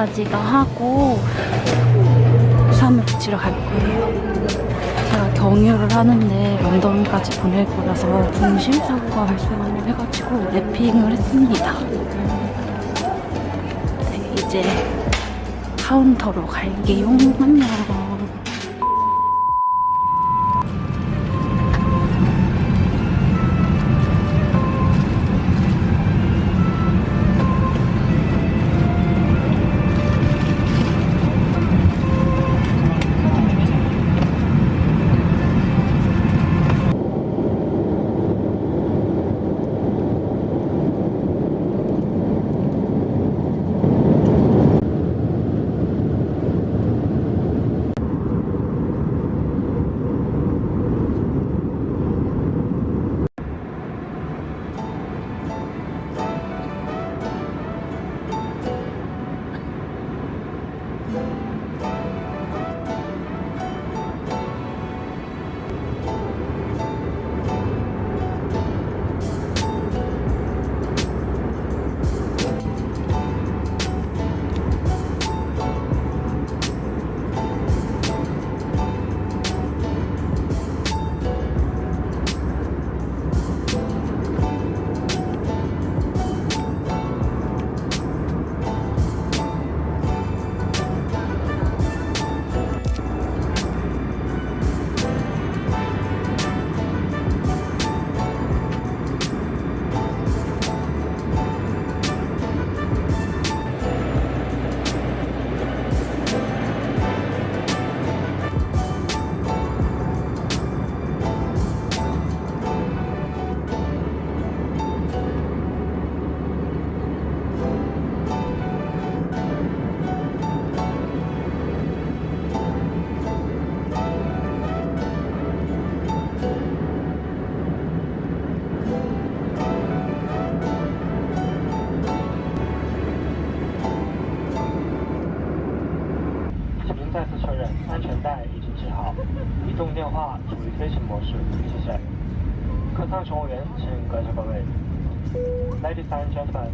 다 하고 수험을 붙이러 갈 거예요. 제가 경유를 하는데 런던까지 보낼 거라서 중심사고가 발생을 해가지고 랩핑을 했습니다. 네, 이제 카운터로 갈게요. 안녕. 好，移动电话处于飞行模式，谢谢。客舱乘务员，请跟上各位。Ladies and gentlemen,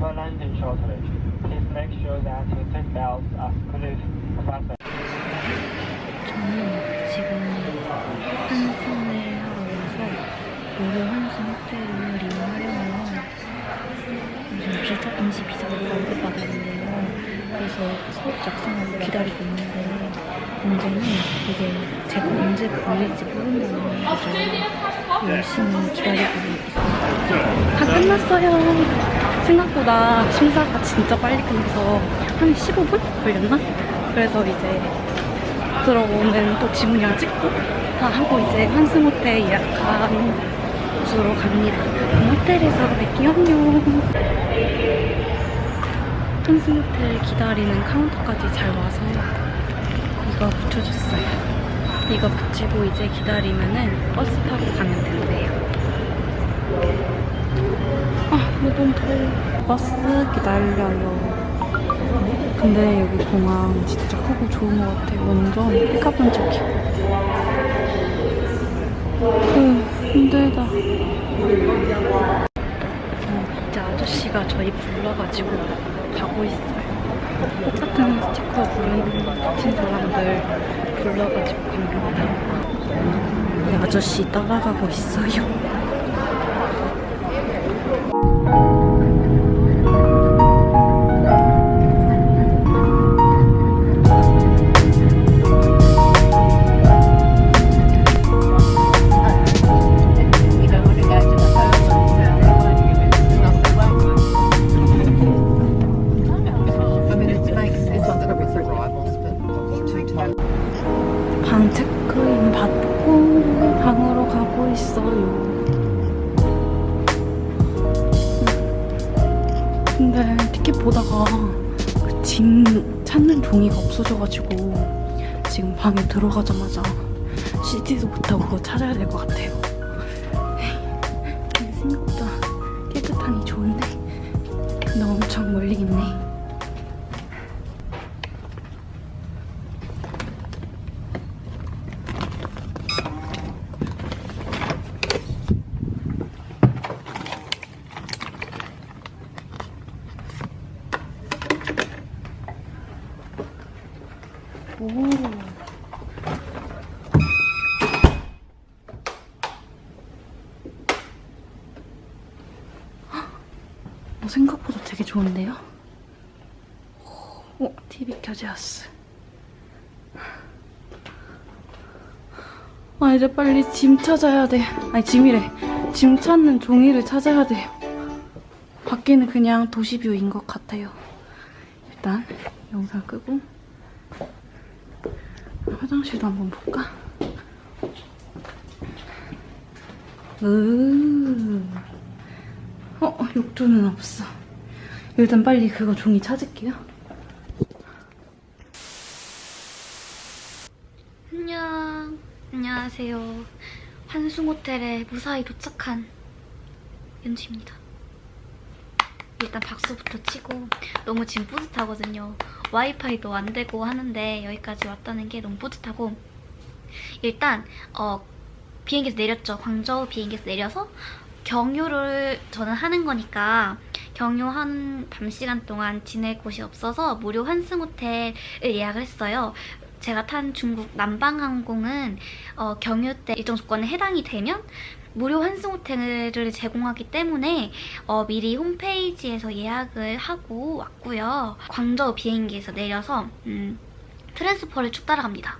we're landing shortly. Please make sure that your seat belts are securely fastened. 저는 지금 환승을 하러 와서 무료 환승 호텔을 이용하려면 무슨 비자, 임시 비자를 발급받았는데요. 그래서 수업 작성하고 기다리고 있는데 문제는 이게 제가 언제 풀릴지 모른다는 거죠. 열심히 기다리고 있습니다. 다 끝났어요. 생각보다 심사가 진짜 빨리 끝나서 한 15분 걸렸나? 그래서 이제 들어오면 또 지문이랑 찍고 다 하고 이제 환승 호텔 예약한 곳으로 갑니다. 호텔에서 뵐게요. 안녕. 환승 호텔 기다리는 카운터까지 잘 와서 이거 붙여줬어요. 이거 붙이고 이제 기다리면은 버스 타고 가면 된대요. 아, 너무 더워. 버스 기다려요. 근데 여기 공항 진짜 크고 좋은 것 같아요. 완전 삐까번쩍해. 음, 힘들다. 어, 이제 아저씨가 저희 불러가지고 가고 있어요. 똑같은 스티커 부른 붙인 사람들 불러가지고 갑니다. 네, 아저씨 따라가고 있어요. 방 체크인 받고 방으로 가고 있어요. 근데 티켓 보다가 그 짐 찾는 종이가 없어져가지고 지금 방에 들어가자마자 씻지도 못하고 찾아야 될 것 같아요. 근데 생각보다 깨끗하니 좋은데 근데 엄청 멀리 있네. 어, 생각보다 되게 좋은데요? 어, TV 켜졌어. 아, 이제 빨리 짐 찾아야 돼. 아니, 짐이래. 짐 찾는 종이를 찾아야 돼요. 밖에는 그냥 도시뷰인 것 같아요. 일단 영상 끄고 화장실도 한번 볼까? 으 어, 욕조는 없어. 일단 빨리 그거 종이 찾을게요. 안녕. 안녕하세요. 환승호텔에 무사히 도착한 연지입니다. 일단 박수부터 치고 너무 지금 뿌듯하거든요. 와이파이도 안 되고 하는데 여기까지 왔다는 게 너무 뿌듯하고 일단 어 비행기에서 내렸죠. 광저우 비행기에서 내려서 경유를 저는 하는 거니까 경유 한 밤 시간 동안 지낼 곳이 없어서 무료 환승 호텔을 예약을 했어요. 제가 탄 중국 남방항공은 어, 경유 때 일정 조건에 해당이 되면 무료 환승 호텔을 제공하기 때문에 어, 미리 홈페이지에서 예약을 하고 왔고요. 광저우 비행기에서 내려서 음, 트랜스퍼를 쭉 따라갑니다.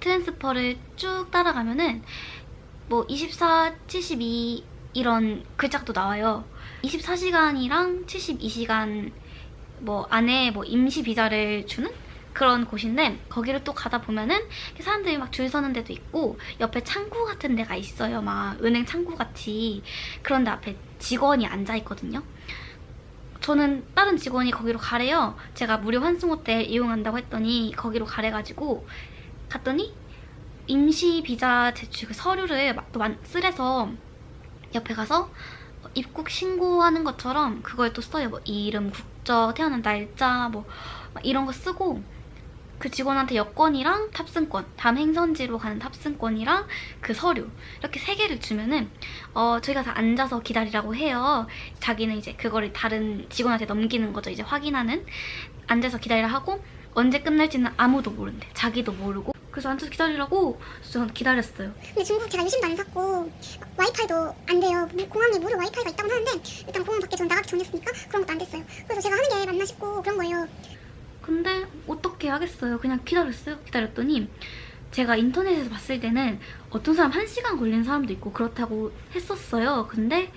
트랜스퍼를 쭉 따라가면은 뭐 24, 72 이런 글자도 나와요. 24시간이랑 72시간 뭐 안에 뭐 임시 비자를 주는 그런 곳인데 거기를 또 가다 보면은 사람들이 막 줄 서는 데도 있고 옆에 창구 같은 데가 있어요. 막 은행 창구 같이 그런데 앞에 직원이 앉아 있거든요. 저는 다른 직원이 거기로 가래요. 제가 무료 환승 호텔 이용한다고 했더니 거기로 가래가지고 갔더니 임시 비자 제출 그 서류를 막또 쓰래서 옆에 가서 입국 신고하는 것처럼 그걸 또 써요. 뭐 이름, 국적, 태어난 날짜 뭐막 이런 거 쓰고 그 직원한테 여권이랑 탑승권, 다음 행선지로 가는 탑승권이랑 그 서류 이렇게 세 개를 주면은 어 저희가 다 앉아서 기다리라고 해요. 자기는 이제 그거를 다른 직원한테 넘기는 거죠. 이제 확인하는 앉아서 기다리라 하고 언제 끝날지는 아무도 모른대. 자기도 모르고 그래서 앉아서 기다리라고 저는 기다렸어요. 근데 중국 제가 유심도 안 샀고 와이파이도 안 돼요. 뭐 공항에 무료 와이파이가 있다고 하는데 일단 공항 밖에 전 나가기 전이었으니까 그런 것도 안 됐어요. 그래서 제가 하는 게 맞나 싶고 그런 거예요. 근데 어떻게 하겠어요. 그냥 기다렸어요. 기다렸더니 제가 인터넷에서 봤을 때는 어떤 사람 1시간 걸리는 사람도 있고 그렇다고 했었어요. 근데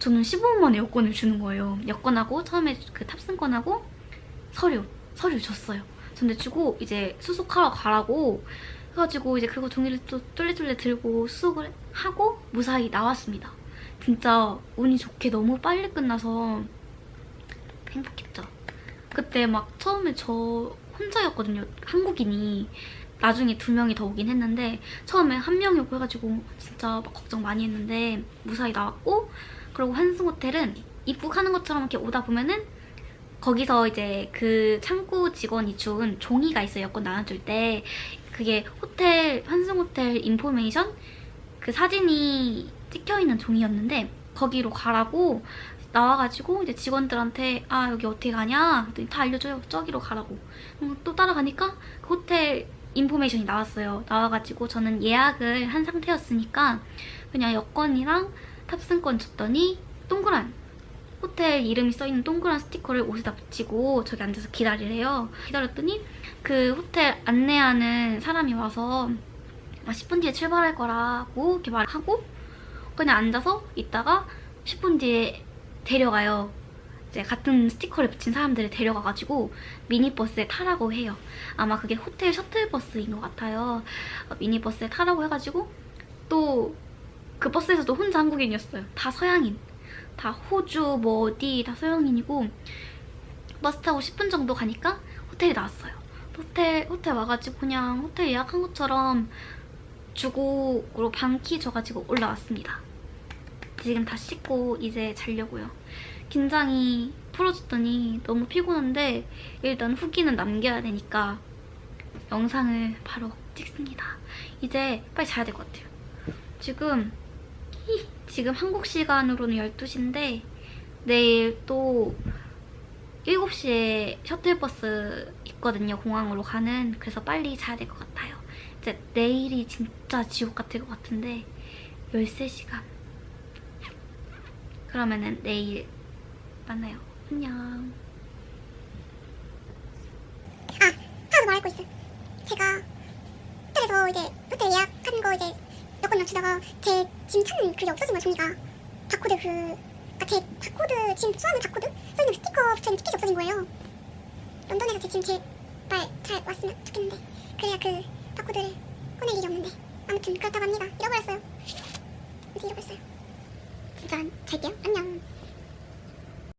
저는 15분 만에 여권을 주는 거예요. 여권하고 처음에 그 탑승권하고 서류, 서류 줬어요. 근데 주고 이제 수속하러 가라고 해가지고 이제 그거 종이를 또 쫄래쫄래 들고 수속을 하고 무사히 나왔습니다. 진짜 운이 좋게 너무 빨리 끝나서 행복했죠. 그때 막 처음에 저 혼자였거든요. 한국인이. 나중에 두 명이 더 오긴 했는데 처음에 한 명이 오고 해가지고 진짜 막 걱정 많이 했는데 무사히 나왔고 그리고 환승 호텔은 입국하는 것처럼 이렇게 오다 보면은 거기서 이제 그 창구 직원이 준 종이가 있어요. 여권 나눠줄 때 그게 호텔 환승 호텔 인포메이션 그 사진이 찍혀 있는 종이였는데 거기로 가라고 나와가지고 이제 직원들한테 아 여기 어떻게 가냐? 다 알려줘요 저기로 가라고. 음, 또 따라가니까 그 호텔 인포메이션이 나왔어요. 나와가지고 저는 예약을 한 상태였으니까 그냥 여권이랑 탑승권 줬더니 동그란 호텔 이름이 써있는 동그란 스티커를 옷에다 붙이고 저기 앉아서 기다리래요. 기다렸더니 그 호텔 안내하는 사람이 와서 아, 10분 뒤에 출발할 거라고 이렇게 말하고 그냥 앉아서 있다가 10분 뒤에 데려가요. 이제 같은 스티커를 붙인 사람들을 데려가가지고 미니버스에 타라고 해요. 아마 그게 호텔 셔틀버스인 것 같아요. 어, 미니버스에 타라고 해가지고 또 그 버스에서도 혼자 한국인이었어요. 다 서양인. 다 호주 뭐 어디 다 서양인이고 버스 타고 10분 정도 가니까 호텔에 나왔어요. 호텔 호텔 와가지고 그냥 호텔 예약한 것처럼 주고로 방키 줘가지고 올라왔습니다. 지금 다 씻고 이제 자려고요. 긴장이 풀어졌더니 너무 피곤한데 일단 후기는 남겨야 되니까 영상을 바로 찍습니다. 이제 빨리 자야 될 것 같아요. 지금 히, 지금 한국 시간으로는 12시인데 내일 또 7시에 셔틀버스 있거든요. 공항으로 가는. 그래서 빨리 자야 될 것 같아요. 이제 내일이 진짜 지옥 같을 것 같은데 13시간. 그러면은 내일 만나요. 안녕. 아, 하나 더 말할 거 있어요. 제가 호텔에서 이제 호텔 예약한 거 이제 여권 맞추다가 제 짐 찾는 그게 없어진 거예요, 종이가. 바코드 그, 그니까 제 바코드, 짐 수화물 바코드? 써있는 스티커 붙여있는 티켓이 없어진 거예요. 런던에서 제 짐 제발 잘 왔으면 좋겠는데. 그래야 그 바코드를 꺼낼 일이 없는데. 아무튼 그렇다고 합니다. 잃어버렸어요. 어디 잃어버렸어요. 진짜 잘게요. 안녕.